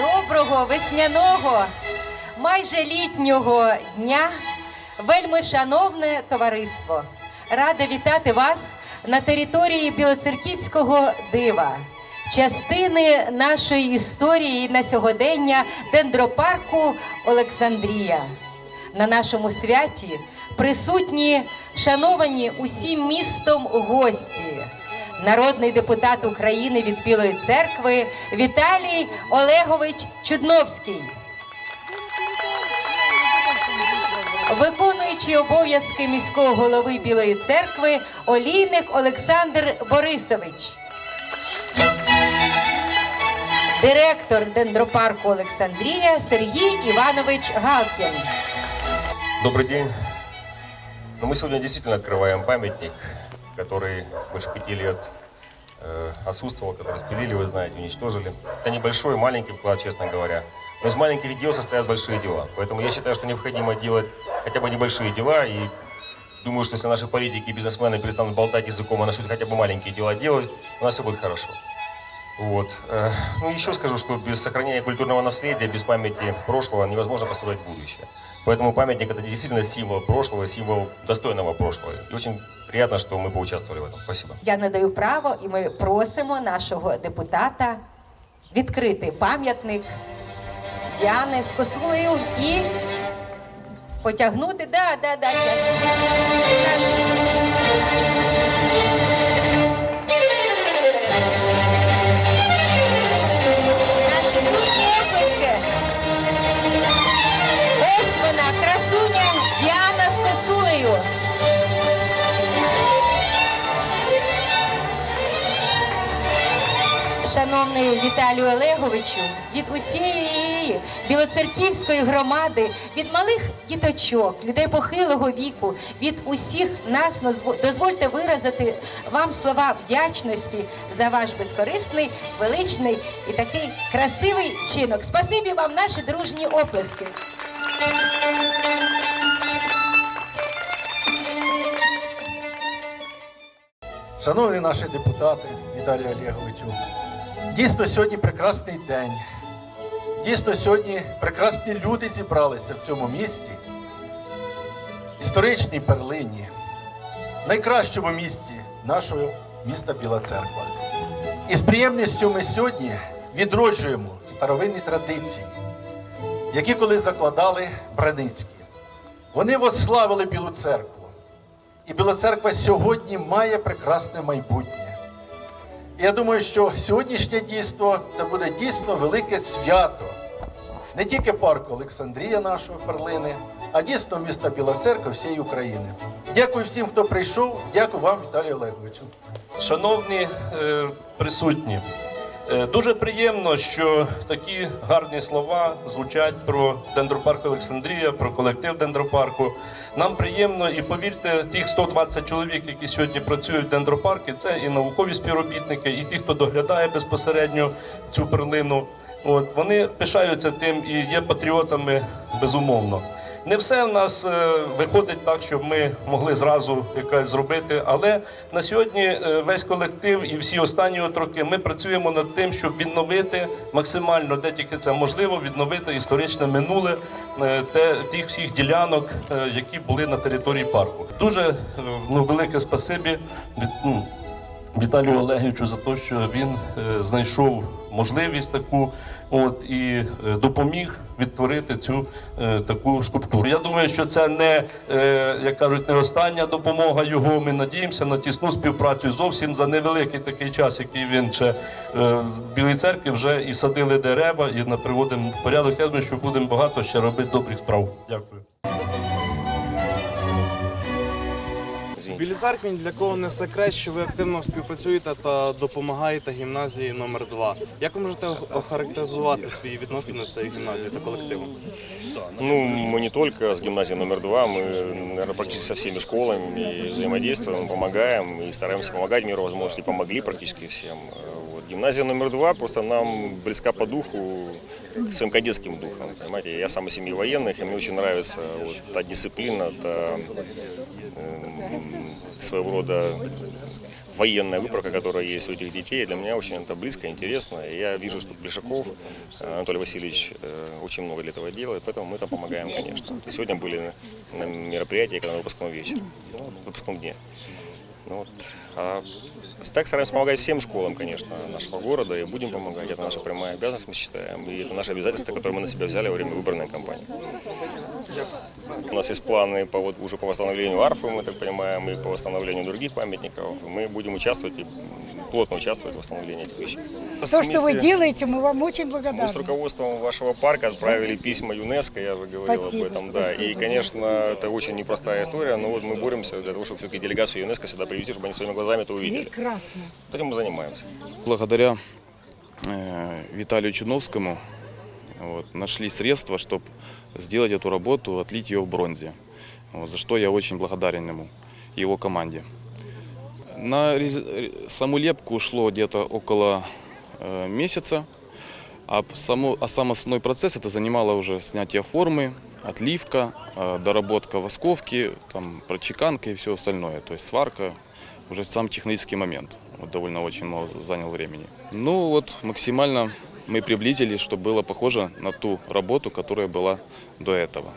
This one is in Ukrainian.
Доброго весняного, майже літнього дня, вельми шановне товариство. Рада вітати вас на території Білоцерківського дива, частини нашої історії на сьогодення дендропарку Олександрія. На нашому святі присутні шановані усім містом гості Народний депутат України від Білої церкви Віталій Олегович Чудновський. Виконуючий обов'язки міського голови Білої церкви Олійник Олександр Борисович. Директор дендропарку Олександрія Сергій Іванович Галкін. Добрый день. Ну, мы сегодня действительно открываем памятник, который больше пяти лет э, отсутствовал, который спилили, вы знаете, уничтожили. Это небольшой, маленький вклад, честно говоря. Но из маленьких дел состоят большие дела. Поэтому я считаю, что необходимо делать хотя бы небольшие дела. И думаю, что если наши политики и бизнесмены перестанут болтать языком, а начнут хотя бы маленькие дела делать, у нас все будет хорошо. Вот. Э, Ну, еще скажу, что без сохранения культурного наследия, без памяти прошлого невозможно построить будущее. Поэтому памятник это действительно символ прошлого, символ достойного прошлого. И очень приятно, что мы поучаствовали в этом. Спасибо. Я надаю право, і ми просимо нашого депутата відкрити пам'ятник Діани з косулею і потягнути. Да, да, да, да. Косулею. Шановний Віталію Олеговичу, від усієї білоцерківської громади, від малих діточок, людей похилого віку, від усіх нас дозвольте виразити вам слова вдячності за ваш безкорисний, величний і такий красивий вчинок. Спасибі вам, наші дружні оплески. Шановні наші депутати, Віталію Олеговичу, дійсно сьогодні прекрасний день. Дійсно, сьогодні прекрасні люди зібралися в цьому місті, історичній перлині, найкращому місті нашого міста Біла Церква. І з приємністю ми сьогодні відроджуємо старовинні традиції, які колись закладали Браницькі. Вони возславили Білу церкву. І Біла церква сьогодні має прекрасне майбутнє. І я думаю, що сьогоднішнє дійство це буде дійсно велике свято. Не тільки парку Олександрія нашої перлини, а дійсно міста Біла Церква всієї України. Дякую всім, хто прийшов. Дякую вам, Віталію Олеговичу. Шановні е, присутні, дуже приємно, що такі гарні слова звучать про дендропарк Олександрія, про колектив дендропарку. Нам приємно і повірте, тих 120 чоловік, які сьогодні працюють в дендропарку, це і наукові співробітники, і ті, хто доглядає безпосередньо цю перлину. От вони пишаються тим і є патріотами безумовно. Не все в нас е, виходить так, щоб ми могли зразу якось зробити. Але на сьогодні е, весь колектив і всі останні от роки ми працюємо над тим, щоб відновити максимально, де тільки це можливо, відновити історичне минуле е, те, тих всіх ділянок, які були на території парку. Дуже ну, велике спасибі від. Віталію Олеговичу за те, що він е, знайшов можливість таку, от і е, допоміг відтворити цю е, таку скульптуру. Я думаю, що це не як кажуть, не остання допомога його. Ми надіємося на тісну співпрацю зовсім за невеликий такий час, який він ще в Білій церкві вже і садили дерева, і приводимо порядок. Я думаю, що будемо багато ще робити добрих справ. Дякую. В Извините. Білій для кого не секрет, що ви активно співпрацюєте та допомагаєте гімназії номер 2 Як ви можете охарактеризувати свої відносини з цією гімназією та колективом? Ну, мы не только с гимназией номер два, мы, наверное, практически со всеми школами и взаимодействуем, помогаем и стараемся помогать в меру і помогли практически всем. Гимназия номер два просто нам близка по духу, своим кадетским духом, понимаете. Я сам из семьи военных, и мне очень нравится вот та дисциплина, та, эм, своего рода военная выправка, которая есть у этих детей. Для меня очень это близко, интересно. И я вижу, что Плешаков э, Анатолий Васильевич э, очень много для этого делает, поэтому мы там помогаем, конечно. Сегодня были на мероприятии, когда на выпускном вечере, ну, выпускном дне. Ну, вот. А так стараемся помогать всем школам, конечно, нашего города, и будем помогать. Это наша прямая обязанность, мы считаем, и это наше обязательство, которое мы на себя взяли во время выборной кампании. У нас есть планы по, вот, уже по восстановлению арфы, мы так понимаем, и по восстановлению других памятников. Мы будем участвовать и плотно участвовать в восстановлении этих вещей. То, что вы делаете, мы вам очень мы с благодарны. руководством вашего парка отправили письма ЮНЕСКО, я же говорил Спасибо, об этом, да. И, конечно, это очень непростая история, но вот мы боремся для того, чтобы все-таки делегацию ЮНЕСКО сюда привести, чтобы они своими глазами это увидели. Прекрасно. Этим мы занимаемся. Благодаря э, Виталию Чудновскому вот, нашли средства, чтобы сделать эту работу, отлить ее в бронзе. За что я очень благодарен ему его команде. На саму лепку ушло где-то около э, месяца, а, само, а сам основной процесс это занимало уже снятие формы, отливка, э, доработка восковки, там, прочеканка и все остальное, то есть сварка, уже сам технический момент. Вот довольно очень много занял времени. Ну вот максимально мы приблизились, чтобы было похоже на ту работу, которая была до этого.